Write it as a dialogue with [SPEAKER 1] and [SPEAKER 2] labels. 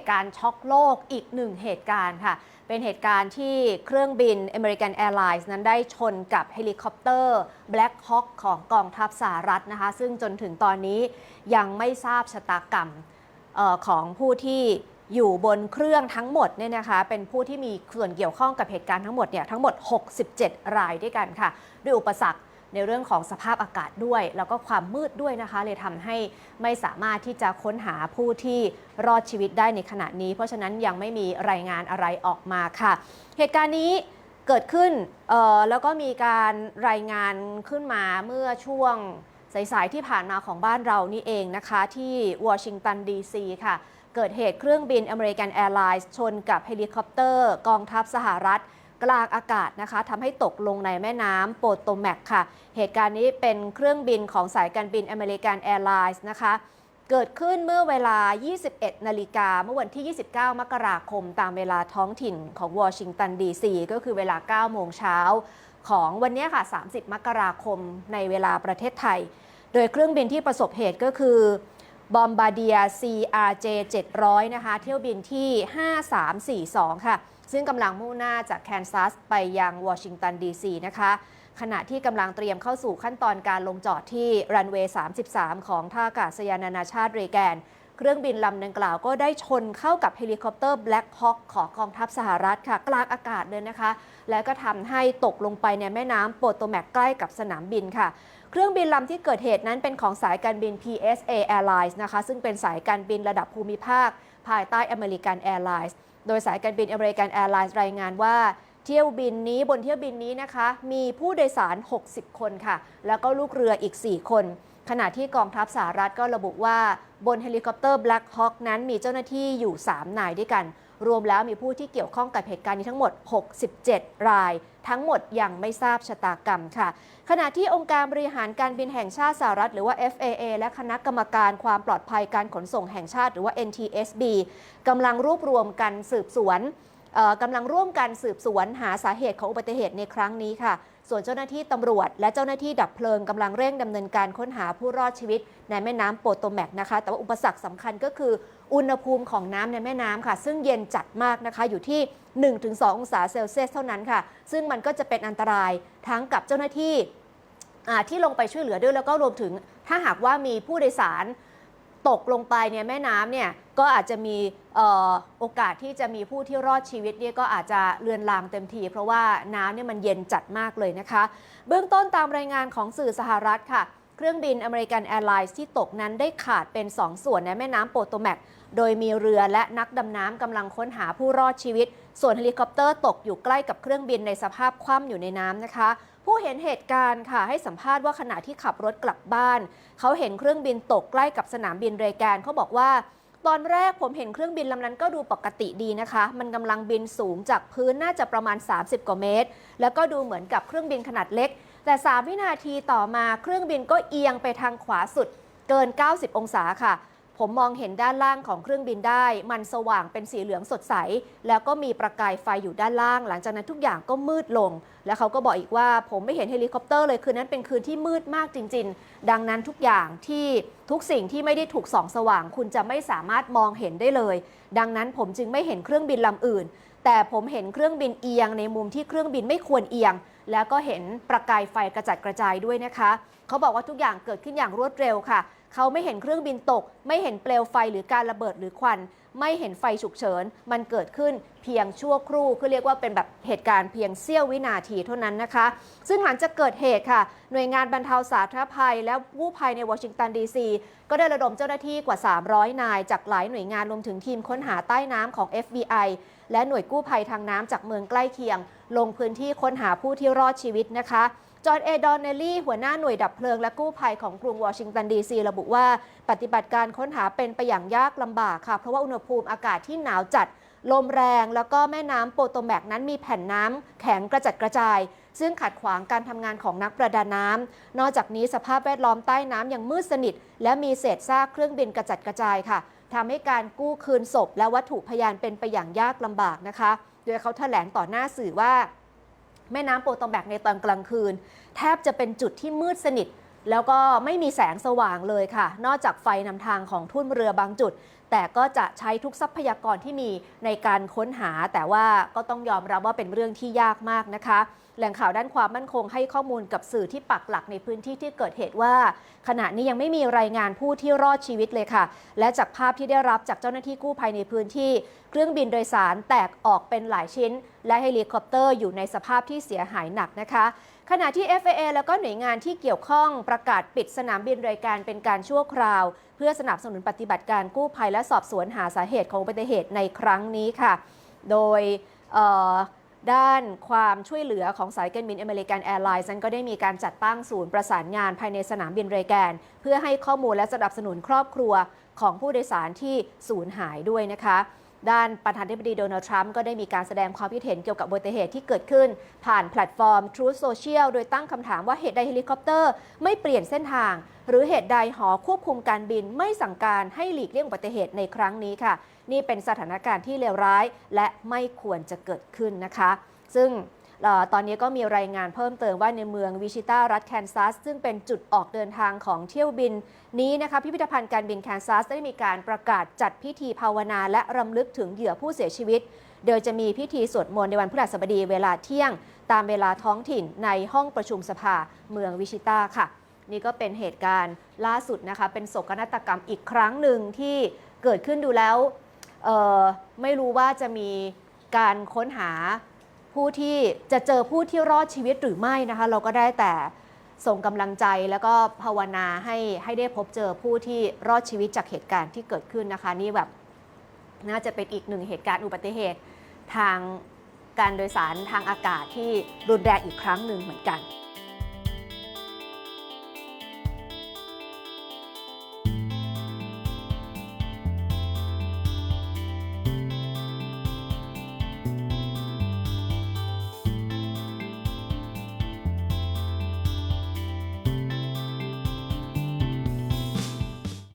[SPEAKER 1] ตุการณ์ช็อกโลกอีกหนึ่งเหตุการณ์ค่ะ เป็นเหตุการณ์ที่เครื่องบิน American Airlines นั้นได้ชนกับเฮลิคอปเตอร์ Black Hawk ของกองทัพสหรัฐนะคะ ซึ่งจนถึงตอนนี้ยังไม่ทราบชะตากรรมออของผู้ที่อยู่บนเครื่องทั้งหมดเนี่ยนะคะ เป็นผู้ที่มีส่วนเกี่ยวข้องกับเหตุการณ์ทั้งหมดเนี่ยทั้งหมด 67 รายด้วยกันค่ะ ด้วยอุปสรรค ในเรื่องของสภาพอากาศด้วย แล้วก็ความมืดด้วยนะคะ เลยทำให้ไม่สามารถที่จะค้นหาผู้ที่รอดชีวิตได้ในขณะนี้ เพราะฉะนั้นยังไม่มีรายงานอะไรออกมาค่ะ เหตุการณ์นี้เกิดขึ้นแล้วก็มีการรายงานขึ้นมาเมื่อช่วงสายๆที่ผ่านมาของบ้านเรานี่เองนะคะ ที่วอชิงตันดีซีค่ะ เกิดเหตุเครื่องบิน American Airlines ชนกับเฮลิคอปเตอร์ กองทัพสหรัฐ กลางอากาศนะคะทำให้ตกลงในแม่น้ำโปโตแมกค่ะ เหตุการณ์นี้เป็นเครื่องบินของสายการบิน American Airlines นะคะเกิดขึ้นเมื่อเวลา 21 นาฬิกา เมื่อวันที่ 29 มกราคม ตามเวลาท้องถิ่นของวอชิงตันดีซีก็คือเวลา 9 โมงเช้าของวันนี้ค่ะ 30 มกราคมในเวลาประเทศไทย โดยเครื่องบินที่ประสบเหตุก็คือบอมบาเดีย CRJ 700 นะคะ เที่ยวบินที่ 5342 ค่ะ ซึ่งกำลังมุ่งหน้าจากแคนซัสไปยังวอชิงตันดีซีนะคะขณะที่กำลังเตรียมเข้าสู่ขั้นตอนการลงจอดที่รันเวย์ 33 ของท่าอากาศยานนานาชาติเรแกน เครื่องบินลำดังกล่าวก็ได้ชนเข้ากับเฮลิคอปเตอร์ Black Hawk ของกองทัพสหรัฐค่ะ กลางอากาศเลยนะคะ และก็ทำให้ตกลงไปในแม่น้ำโปโตแมกใกล้กับสนามบินค่ะ เครื่องบินลำที่เกิดเหตุนั้นเป็นของสายการบิน PSA Airlines นะคะ ซึ่งเป็นสายการบินระดับภูมิภาค ภายใต้ American Airlines โดยสายการบินอเมริกันแอร์ไลน์รายงานว่าเที่ยวบินนี้บนเที่ยวบินนี้นะคะ มีผู้โดยสาร 60 คนค่ะ แล้วก็ลูกเรืออีก 4 คน ขณะที่กองทัพสหรัฐก็ระบุว่าบนเฮลิคอปเตอร์ Black Hawk นั้นมีเจ้าหน้าที่อยู่ 3 นายด้วยกัน รวมแล้วมีผู้ที่เกี่ยวข้องกับเหตุการณ์นี้ทั้งหมด 67 ราย ทั้งหมดยังไม่ทราบชะตากรรมค่ะ ขณะที่องค์การบริหารการบินแห่งชาติสหรัฐหรือว่า FAA และคณะกรรมการความปลอดภัยการขนส่งแห่งชาติหรือว่า NTSB กำลังรวบรวมกันสืบสวนกำลังร่วมกันสืบสวนหาสาเหตุของอุบัติเหตุในครั้งนี้ค่ะ ส่วนเจ้าหน้าที่ตำรวจ และเจ้าหน้าที่ดับเพลิงกำลังเร่งดำเนินการค้นหาผู้รอดชีวิตในแม่น้ำโปโตแมกนะคะ แต่ว่าอุปสรรคสำคัญก็คือ อุณหภูมิของน้ำในแม่น้ำค่ะ ซึ่งเย็นจัดมากนะคะ อยู่ที่ 1-2 องศาเซลเซียสเท่านั้นค่ะ ซึ่งมันก็จะเป็นอันตรายทั้งกับเจ้าหน้าที่ที่ลงไปช่วยเหลือด้วยแล้วก็รวมถึงถ้าหากว่ามีผู้โดยสาร ตกลงไปเนี่ยแม่น้ำเนี่ยก็อาจจะมีโอกาสที่จะมีผู้ที่รอดชีวิตเนี่ยก็อาจจะเลือนลางเต็มที เพราะว่าน้ำเนี่ยมันเย็นจัดมากเลยนะคะ เบื้องต้นตามรายงานของสื่อสหรัฐค่ะ เครื่องบิน American Airlines ที่ตกนั้นได้ขาดเป็น2ส่วนในแม่น้ำโปโตแมกโดยมีเรือและนักดำน้ำกำลังค้นหาผู้รอดชีวิต ส่วนเฮลิคอปเตอร์ตกอยู่ใกล้กับเครื่องบินในสภาพคว่ำอยู่ในน้ำนะคะ ผู้เห็นเหตุการณ์ค่ะให้สัมภาษณ์ว่าขณะที่ขับรถกลับบ้าน เขาเห็นเครื่องบินตกใกล้กับสนามบินเรแกนเขาบอกว่า ตอนแรกผมเห็นเครื่องบินลำนั้นก็ดูปกติดีนะคะ มันกำลังบินสูงจากพื้นน่าจะประมาณ 30 กว่าเมตร แล้วก็ดูเหมือนกับเครื่องบินขนาดเล็ก แต่ 3 วินาทีต่อมาเครื่องบินก็เอียงไปทางขวาสุดเกิน 90 องศาค่ะ ผมมองเห็นด้านล่างของเครื่องบินได้ มันสว่างเป็นสีเหลืองสดใส แล้วก็มีประกายไฟอยู่ด้านล่าง หลังจากนั้นทุกอย่างก็มืดลง แล้วเขาก็บอกอีกว่าผมไม่เห็นเฮลิคอปเตอร์เลยคืนนั้นเป็นคืนที่มืดมากจริง ๆ ดังนั้นทุกอย่างที่ทุกสิ่งที่ไม่ได้ถูกส่องสว่าง คุณจะไม่สามารถมองเห็นได้เลย ดังนั้นผมจึงไม่เห็นเครื่องบินลำอื่น แต่ผมเห็นเครื่องบินเอียงในมุมที่เครื่องบินไม่ควรเอียง แล้วก็เห็นประกายไฟกระจัดกระจายด้วยนะคะ เขาบอกว่าทุกอย่างเกิดขึ้นอย่างรวดเร็วค่ะ เขาไม่เห็นเครื่องบินตก ไม่เห็นเปลวไฟหรือการระเบิดหรือควัน ไม่เห็นไฟฉุกเฉิน มันเกิดขึ้นเพียงชั่วครู่คือเรียกว่าเป็นแบบเหตุการณ์เพียงเสี้ยววินาทีเท่านั้นนะคะ ซึ่งหลังจากเกิดเหตุค่ะ หน่วยงานบรรเทาสาธารณภัย และกู้ภัยในวอชิงตันดีซีก็ได้ระดมเจ้าหน้าที่กว่า 300 นาย จากหลายหน่วยงานรวมถึงทีมค้นหาใต้น้ำของ FBI และหน่วยกู้ภัยทางน้ำจากเมืองใกล้เคียง ลงพื้นที่ค้นหาผู้ที่รอดชีวิตนะคะ จอห์นเอดอนเนลลี่หัวหน้าหน่วยดับเพลิงและกู้ภัยของกรุงวอชิงตันดีซีระบุว่าปฏิบัติการค้นหาเป็นไปอย่างยากลำบากค่ะ เพราะว่าอุณหภูมิอากาศที่หนาวจัดลมแรงแล้วก็แม่น้ำโปโตแมกนั้นมีแผ่นน้ำแข็งกระจัดกระจาย ซึ่งขัดขวางการทำงานของนักประดาน้ำนอกจากนี้สภาพแวดล้อมใต้น้ำยังมืดสนิท และมีเศษซากเครื่องบินกระจัดกระจายค่ะทำให้การกู้คืนศพ และวัตถุพยานเป็นไปอย่างยากลำบากนะคะ โดยเขาแถลงต่อหน้าสื่อว่า แม่น้ำโปโตแบกในตอนกลางคืน แทบจะเป็นจุดที่มืดสนิท แล้วก็ไม่มีแสงสว่างเลยค่ะ นอกจากไฟนำทางของทุ่นเรือบางจุด แต่ก็จะใช้ทุกทรัพยากรที่มีในการค้นหา แต่ว่าก็ต้องยอมรับว่าเป็นเรื่องที่ยากมากนะคะ แหล่งข่าวด้านความมั่นคงให้ข้อมูลกับสื่อที่ปักหลักในพื้นที่ที่เกิดเหตุว่า ขณะนี้ยังไม่มีรายงานผู้ที่รอดชีวิตเลยค่ะ และจากภาพที่ได้รับจากเจ้าหน้าที่กู้ภัยในพื้นที่ เครื่องบินโดยสารแตกออกเป็นหลายชิ้น และเฮลิคอปเตอร์อยู่ในสภาพที่เสียหายหนักนะคะขณะที่ FAA แล้วก็หน่วยงานที่เกี่ยวข้องประกาศปิดสนามบินรายการเป็นการชั่วคราว เพื่อสนับสนุนปฏิบัติการกู้ภัยและสอบสวนหาสาเหตุของอุบัติเหตุในครั้งนี้ค่ะ โดย ด้านความช่วยเหลือของสายการบินอเมริกันแอร์ไลน์นั้นก็ได้มีการจัดตั้งศูนย์ประสานงานภายในสนามบินเรแกน เพื่อให้ข้อมูลและสนับสนุนครอบครัวของผู้โดยสารที่สูญหายด้วยนะคะ ด้านประธานาธิบดีโดนัลด์ทรัมป์ก็ได้มีการแสดงความคิดเห็นเกี่ยวกับอุบัติเหตุที่เกิดขึ้น ผ่านแพลตฟอร์ม Truth Social โดยตั้งคำถามว่าเหตุใดเฮลิคอปเตอร์ไม่เปลี่ยนเส้นทาง หรือเหตุใดหอควบคุมการบินไม่สั่งการให้หลีกเลี่ยงอุบัติเหตุในครั้งนี้ค่ะ นี่เป็นสถานการณ์ที่เลวร้ายและไม่ควรจะเกิดขึ้นนะคะ ซึ่ง ตอนนี้ก็มีรายงานเพิ่มเติมว่าในเมืองวิชิตารัฐแคนซัส ซึ่งเป็นจุดออกเดินทางของเที่ยวบิน นี้นะคะพิพิธภัณฑ์การบินแคนซัสได้มีการประกาศจัดพิธีภาวนา และรำลึกถึงเหยื่อผู้เสียชีวิต โดยจะมีพิธีสวดมนต์ในวันพฤหัสบดีเวลาเที่ยง ตามเวลาท้องถิ่นในห้องประชุมสภาเมืองวิชิตาค่ะ นี่ก็เป็นเหตุการณ์ล่าสุดนะคะเป็นโศกนาฏกรรมอีกครั้งหนึ่งที่เกิดขึ้นดูแล้วไม่รู้ว่าจะมีการค้นหา ผู้ที่จะเจอผู้ที่รอดชีวิตหรือไม่นะคะ เราก็ได้แต่ส่งกำลังใจแล้วก็ภาวนาให้ให้ได้พบเจอผู้ที่รอดชีวิตจากเหตุการณ์ที่เกิดขึ้นนะคะ นี่แบบน่าจะเป็นอีกหนึ่งเหตุการณ์อุบัติเหตุทางการโดยสารทางอากาศที่รุนแรงอีกครั้งหนึ่งเหมือนกัน